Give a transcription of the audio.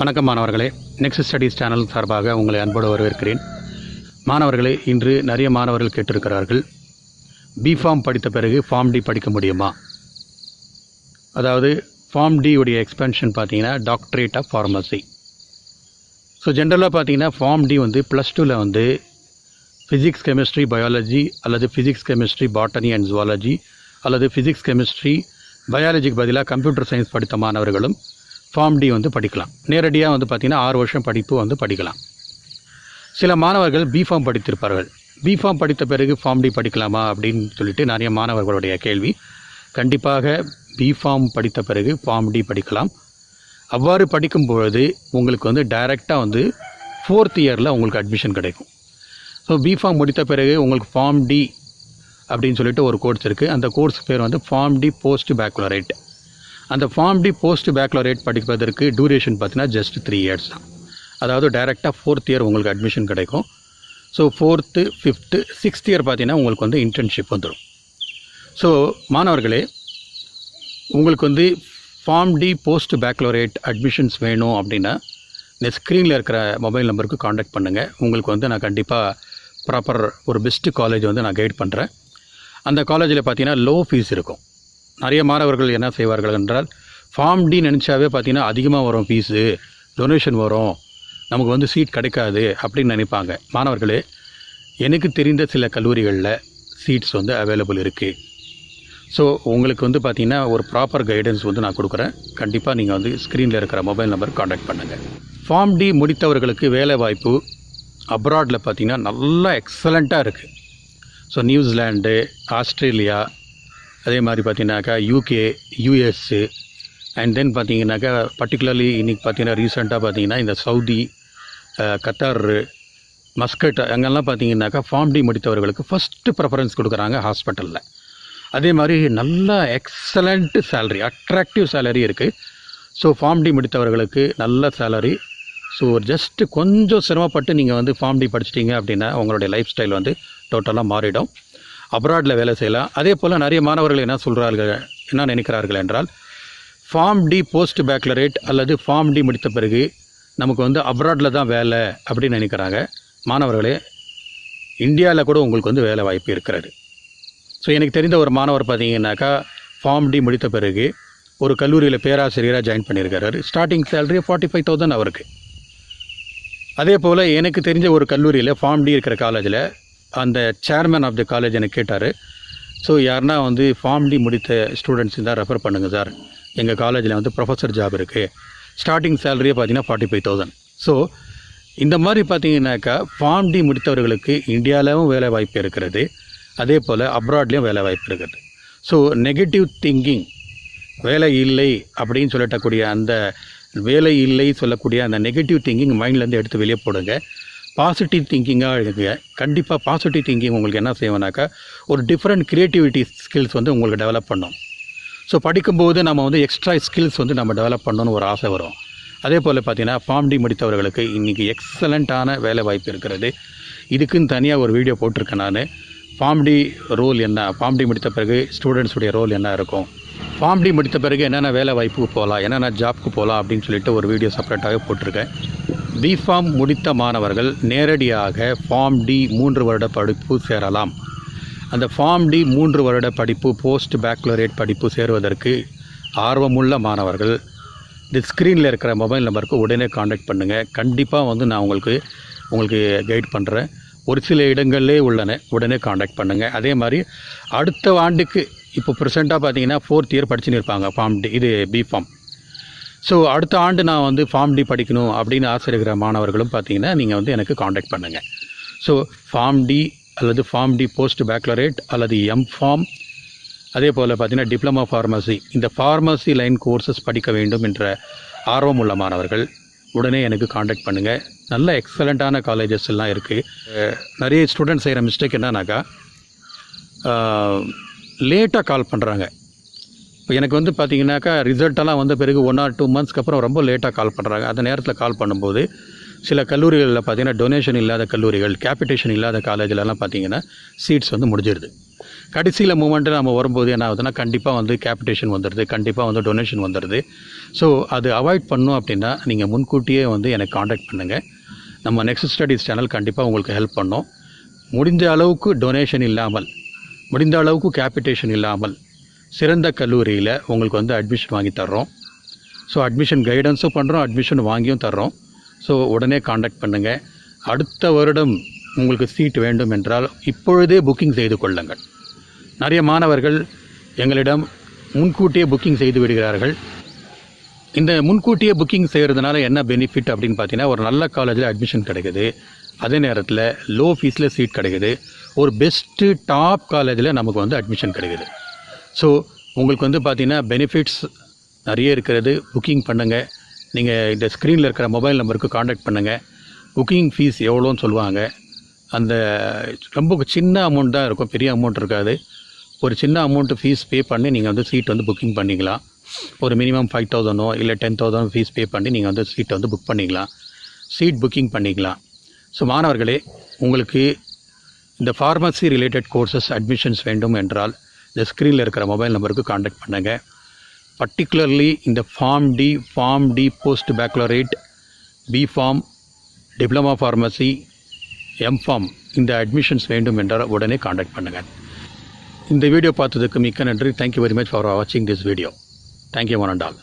வணக்கம் மாணவர்களே next studies channel சார்பாக உங்களை அன்போடு வரவேற்கிறேன். மாணவர்களே இன்று நிறைய மாணவர்கள் கேட்டிருக்கிறார்கள். பிஃபார்ம் படித்த பிறகு ஃபார்ம் டி படிக்க முடியுமா? அதாவது ஃபார்ம் டி உடைய எக்ஸ்பென்ஷன் பார்த்தீங்கன்னா டாக்டரேட் ஆஃப் ஃபார்மசி ஸோ ஜென்ரலாக பார்த்தீங்கன்னா ஃபார்ம் டி வந்து ப்ளஸ் டூவில் வந்து ஃபிசிக்ஸ் கெமிஸ்ட்ரி பயாலஜி அல்லது physics chemistry botany and zoology அல்லது ஃபிசிக்ஸ் கெமிஸ்ட்ரி பயாலஜிக்கு பதிலாக கம்ப்யூட்டர் சயின்ஸ் படித்த மாணவர்களும் ஃபார்ம் டி வந்து படிக்கலாம். நேரடியாக வந்து பார்த்திங்கன்னா ஆறு வருஷம் படிப்பு வந்து படிக்கலாம். சில மாணவர்கள் பிஃபார்ம் படித்திருப்பார்கள். பிஃபார்ம் படித்த பிறகு ஃபார்ம் டி படிக்கலாமா அப்படின்னு சொல்லிட்டு நிறைய மாணவர்களுடைய கேள்வி. கண்டிப்பாக பிஃபார்ம் படித்த பிறகு ஃபார்ம் டி படிக்கலாம். அவ்வாறு படிக்கும் பொழுது உங்களுக்கு வந்து டைரெக்டாக வந்து ஃபோர்த் இயரில் உங்களுக்கு அட்மிஷன் கிடைக்கும். ஸோ பிஃபார்ம் முடித்த பிறகு உங்களுக்கு ஃபார்ம் டி அப்படின்னு சொல்லிட்டு ஒரு கோர்ஸ் இருக்குது அந்த கோர்ஸ் பேர் வந்து ஃபார்ம் டி போஸ்ட் பேக்குலரேட் அந்த ஃபார்ம் டி போஸ்ட் பேக்லரேட் படிப்பதற்கு டூரேஷன் பார்த்தீங்கன்னா ஜஸ்ட் த்ரீ இயர்ஸ் தான். அதாவது டைரெக்டாக ஃபோர்த் இயர் உங்களுக்கு அட்மிஷன் கிடைக்கும். So fourth fifth sixth year பார்த்தீங்கன்னா உங்களுக்கு வந்து இன்டர்ன்ஷிப் வந்துடும் ஸோ மாணவர்களே உங்களுக்கு வந்து pharm D post baccalaureate admissions வேணும் அப்படின்னா இந்த ஸ்க்ரீனில் இருக்கிற மொபைல் நம்பருக்கு காண்டாக்ட் பண்ணுங்கள் உங்களுக்கு வந்து நான் கண்டிப்பாக ப்ராப்பர் ஒரு பெஸ்ட்டு காலேஜ் வந்து நான் கைட் பண்ணுறேன் அந்த காலேஜில் பார்த்தீங்கன்னா லோ ஃபீஸ் இருக்கும். நிறைய மாணவர்கள் என்ன செய்வார்கள் என்றால் ஃபார்ம் டி நினச்சாவே பார்த்தீங்கன்னா அதிகமாக வரும் ஃபீஸு டொனேஷன் வரும். நமக்கு வந்து சீட் கிடைக்காது அப்படின்னு நினைப்பாங்க. மாணவர்களே எனக்கு தெரிந்த சில கல்லூரிகளில் சீட்ஸ் வந்து அவைலபிள் இருக்குது ஸோ உங்களுக்கு வந்து பார்த்தீங்கன்னா ஒரு ப்ராப்பர் கைடன்ஸ் வந்து நான் கொடுக்குறேன். கண்டிப்பாக நீங்கள் வந்து ஸ்க்ரீனில் இருக்கிற மொபைல் நம்பர் காண்டாக்ட் பண்ணுங்கள் ஃபார்ம் டி முடித்தவர்களுக்கு வேலை வாய்ப்பு அப்ராடில் பார்த்தீங்கன்னா நல்லா எக்ஸலண்ட்டாக இருக்குது ஸோ நியூசிலாண்டு ஆஸ்திரேலியா அதே மாதிரி பார்த்தீங்கன்னாக்கா யூகே யூஎஸ்ஸு அண்ட் தென் பார்த்தீங்கன்னாக்கா பர்டிகுலர்லி இன்றைக்கி பார்த்தீங்கன்னா ரீசெண்டாக பார்த்தீங்கன்னா இந்த சவுதி கத்தார் மஸ்கட் அங்கெல்லாம் பார்த்தீங்கன்னாக்கா ஃபார்ம் டி முடித்தவர்களுக்கு ஃபஸ்ட்டு ப்ரெஃபரன்ஸ் கொடுக்குறாங்க ஹாஸ்பிட்டலில் அதே மாதிரி நல்ல எக்ஸலண்ட் சேலரி அட்ராக்டிவ் சேலரி இருக்குது ஸோ ஃபார்ம் டி முடித்தவர்களுக்கு நல்ல சேலரி ஸோ ஜஸ்ட்டு கொஞ்சம் சிரமப்பட்டு நீங்கள் வந்து ஃபார்ம் டி படிச்சிட்டிங்க அப்படின்னா உங்களுடைய லைஃப் ஸ்டைல் வந்து டோட்டலாக மாறிடும். அப்ராடில் வேலை செய்யலாம். அதே போல் நிறைய மாணவர்கள் என்ன சொல்கிறார்கள் என்ன நினைக்கிறார்கள் என்றால் ஃபார்ம் டி போஸ்ட் பேக்லரேட் அல்லது ஃபார்ம் டி முடித்த பிறகு நமக்கு வந்து அப்ராடில் தான் வேலை அப்படின்னு நினைக்கிறாங்க. மாணவர்களே இந்தியாவில் கூட உங்களுக்கு வந்து வேலை வாய்ப்பு இருக்கிறது. ஸோ எனக்கு தெரிந்த ஒரு மாணவர் பார்த்தீங்கன்னாக்கா ஃபார்ம் டி முடித்த பிறகு ஒரு கல்லூரியில் பேராசிரியராக ஜாயின் பண்ணியிருக்காரு starting salary forty five thousand அவருக்கு. அதே போல் எனக்கு தெரிஞ்ச ஒரு கல்லூரியில் ஃபார்ம் டி இருக்கிற காலேஜில் அந்த சேர்மேன் ஆஃப் த காலேஜ் எனக்கு கேட்டார். ஸோ யாருன்னா வந்து ஃபார்ம் டி முடித்த ஸ்டூடெண்ட்ஸ் தான் ரெஃபர் பண்ணுங்கள் சார் எங்கள் காலேஜில் வந்து ப்ரொஃபஸர் ஜாப் இருக்குது ஸ்டார்டிங் சேலரியே பார்த்தீங்கன்னா ஃபார்ட்டி ஃபைவ் தௌசண்ட் ஸோ இந்த மாதிரி பார்த்தீங்கன்னாக்கா ஃபார்ம் டி முடித்தவர்களுக்கு இந்தியாவிலும் வேலை வாய்ப்பு இருக்கிறது. அதே போல் அப்ராட்லேயும் வேலை வாய்ப்பு இருக்குது ஸோ நெகட்டிவ் திங்கிங் வேலை இல்லை அப்படின்னு சொல்லட்டக்கூடிய அந்த வேலை இல்லை சொல்லக்கூடிய அந்த நெகட்டிவ் திங்கிங் மைண்ட்லேருந்து எடுத்து வெளியே போடுங்க. பாசிட்டிவ் திங்கிங்காக எழுதுங்க. கண்டிப்பாக பாசிட்டிவ் திங்கிங் உங்களுக்கு என்ன செய்வோம்னாக்கா ஒரு டிஃப்ரெண்ட் க்ரியேட்டிவிட்டி ஸ்கில்ஸ் வந்து உங்களுக்கு டெவலப் பண்ணும். ஸோ படிக்கும்போது நம்ம வந்து எக்ஸ்ட்ரா ஸ்கில்ஸ் வந்து நம்ம டெவலப் பண்ணணும்னு ஒரு ஆசை வரும். அதே போல் பார்த்தீங்கன்னா ஃபார்ம் டி முடித்தவர்களுக்கு இன்றைக்கி எக்ஸலண்ட்டான வேலை வாய்ப்பு இருக்கிறது. இதுக்குன்னு தனியாக ஒரு வீடியோ போட்டிருக்கேன் நான். ஃபார்ம் டி ரோல் என்ன? ஃபார்ம் டி முடித்த பிறகு ஸ்டூடெண்ட்ஸுடைய ரோல் என்ன இருக்கும்? ஃபார்ம் டி முடித்த பிறகு என்னென்ன வேலை வாய்ப்புக்கு போகலாம்? என்னென்ன ஜாப்க்கு போகலாம்? அப்படின்னு சொல்லிட்டு ஒரு வீடியோ செப்பரேட்டாகவே போட்டிருக்கேன். பிஃபார்ம் முடித்த மாணவர்கள் நேரடியாக ஃபார்ம் டி மூன்று வருட படிப்பு சேரலாம். அந்த ஃபார்ம் டி மூன்று வருட படிப்பு போஸ்ட் பேக்லரேட் படிப்பு சேருவதற்கு ஆர்வமுள்ள மாணவர்கள் இந்த ஸ்க்ரீனில் இருக்கிற மொபைல் நம்பருக்கு உடனே காண்டாக்ட் பண்ணுங்கள் கண்டிப்பாக வந்து நான் உங்களுக்கு உங்களுக்கு கைட் பண்ணுறேன் ஒரு சில இடங்கள்லே உள்ளன உடனே காண்டாக்ட் பண்ணுங்கள் அதே மாதிரி அடுத்த ஆண்டுக்கு இப்போ ப்ரெசெண்ட்டாக பார்த்தீங்கன்னா ஃபோர்த் இயர் படிச்சுன்னு இருப்பாங்க ஃபார்ம் டி இது பிஃபார்ம் ஸோ அடுத்த ஆண்டு நான் வந்து ஃபார்ம் டி படிக்கணும் அப்படின்னு ஆசை இருக்கிற மாணவர்களும் பார்த்தீங்கன்னா நீங்கள் வந்து எனக்கு காண்டாக்ட் பண்ணுங்கள் ஸோ ஃபார்ம் டி அல்லது ஃபார்ம் டி போஸ்ட் பேக்லரேட் அல்லது எம் ஃபார்ம் அதே போல் பார்த்தீங்கன்னா டிப்ளமா ஃபார்மசி இந்த ஃபார்மசி லைன் கோர்சஸ் படிக்க வேண்டும் என்ற ஆர்வம் உள்ள மாணவர்கள் உடனே எனக்கு காண்டாக்ட் பண்ணுங்கள் நல்ல எக்ஸலண்ட்டான காலேஜஸ் எல்லாம் இருக்குது நிறைய ஸ்டூடெண்ட்ஸ் செய்கிற மிஸ்டேக் என்னன்னாக்கா லேட்டாக கால் பண்ணுறாங்க இப்போ எனக்கு வந்து பார்த்தீங்கன்னாக்கா ரிசல்ட்டெல்லாம் வந்த பிறகு ஒன் ஆர் டூ மந்த்ஸ்க்கு அப்புறம் ரொம்ப லேட்டாக கால் பண்ணுறாங்க அந்த நேரத்தில் கால் பண்ணும்போது சில கல்லூரிகளில் பார்த்தீங்கன்னா டொனேஷன் இல்லாத கல்லூரிகள் கேபிட்டேஷன் இல்லாத காலேஜிலலாம் பார்த்தீங்கன்னா சீட்ஸ் வந்து முடிஞ்சிடுது கடைசியில் மூமெண்ட்டு நம்ம வரும்போது என்ன ஆகுதுன்னா கண்டிப்பாக வந்து கேபிட்டேஷன் வந்துடுது கண்டிப்பாக வந்து டொனேஷன் வந்துடுது ஸோ அது அவாய்ட் பண்ணும் அப்படின்னா நீங்கள் முன்கூட்டியே வந்து எனக்கு காண்டாக்ட் பண்ணுங்கள் நம்ம நெக்ஸ்ட் ஸ்டடீஸ் சேனல் கண்டிப்பாக உங்களுக்கு ஹெல்ப் பண்ணோம். முடிந்த அளவுக்கு டொனேஷன் இல்லாமல் முடிந்த அளவுக்கு கேபிட்டேஷன் இல்லாமல் சிறந்த கல்லூரியில் உங்களுக்கு வந்து அட்மிஷன் வாங்கி தர்றோம். ஸோ அட்மிஷன் கைடன்ஸும் பண்ணுறோம் அட்மிஷன் வாங்கியும் தர்றோம். ஸோ உடனே காண்டாக்ட் பண்ணுங்கள் அடுத்த வருடம் உங்களுக்கு சீட் வேண்டும் என்றால் இப்பொழுதே புக்கிங் செய்து கொள்ளுங்கள். நிறைய மாணவர்கள் எங்களிடம் முன்கூட்டியே புக்கிங் செய்து விடுகிறார்கள். இந்த முன்கூட்டியே புக்கிங் செய்கிறதுனால என்ன பெனிஃபிட் அப்படின்னு பார்த்தீங்கன்னா ஒரு நல்ல காலேஜில் அட்மிஷன் கிடைக்குது. அதே நேரத்தில் லோ ஃபீஸில் சீட் கிடைக்குது. ஒரு பெஸ்ட்டு டாப் காலேஜில் நமக்கு வந்து அட்மிஷன் கிடைக்குது. ஸோ உங்களுக்கு வந்து பார்த்தீங்கன்னா பெனிஃபிட்ஸ் நிறைய இருக்கிறது. புக்கிங் பண்ணுங்கள் நீங்கள் இந்த ஸ்க்ரீனில் இருக்கிற மொபைல் நம்பருக்கு காண்டாக்ட் பண்ணுங்கள் புக்கிங் ஃபீஸ் எவ்வளோன்னு சொல்லுவாங்க. அந்த ரொம்ப சின்ன அமௌண்ட் தான் இருக்கும். பெரிய அமௌண்ட் இருக்காது. ஒரு சின்ன அமௌண்ட்டு ஃபீஸ் பே பண்ணி நீங்கள் வந்து சீட் வந்து புக்கிங் பண்ணிக்கலாம். ஒரு மினிமம் ஃபைவ் தௌசண்டோ இல்லை டென் தௌசண்ட் ஃபீஸ் பே பண்ணி நீங்கள் வந்து சீட் வந்து புக் பண்ணிக்கலாம். சீட் புக்கிங் பண்ணிக்கலாம். ஸோ மாணவர்களே உங்களுக்கு இந்த ஃபார்மசி ரிலேட்டட் கோர்சஸ் அட்மிஷன்ஸ் வேண்டும் என்றால் இந்த ஸ்க்ரீனில் இருக்கிற மொபைல் நம்பருக்கு காண்டாக்ட் பண்ணுங்கள் பர்டிகுலர்லி இந்த pharm D pharm D post baccalaureate B pharm diploma pharmacy M pharm இந்த அட்மிஷன்ஸ் வேண்டும் என்றால் உடனே காண்டாக்ட் பண்ணுங்கள் இந்த வீடியோ பார்த்ததுக்கு மிக்க நன்றி. Thank you very much for வாட்சிங் this video thank you one and all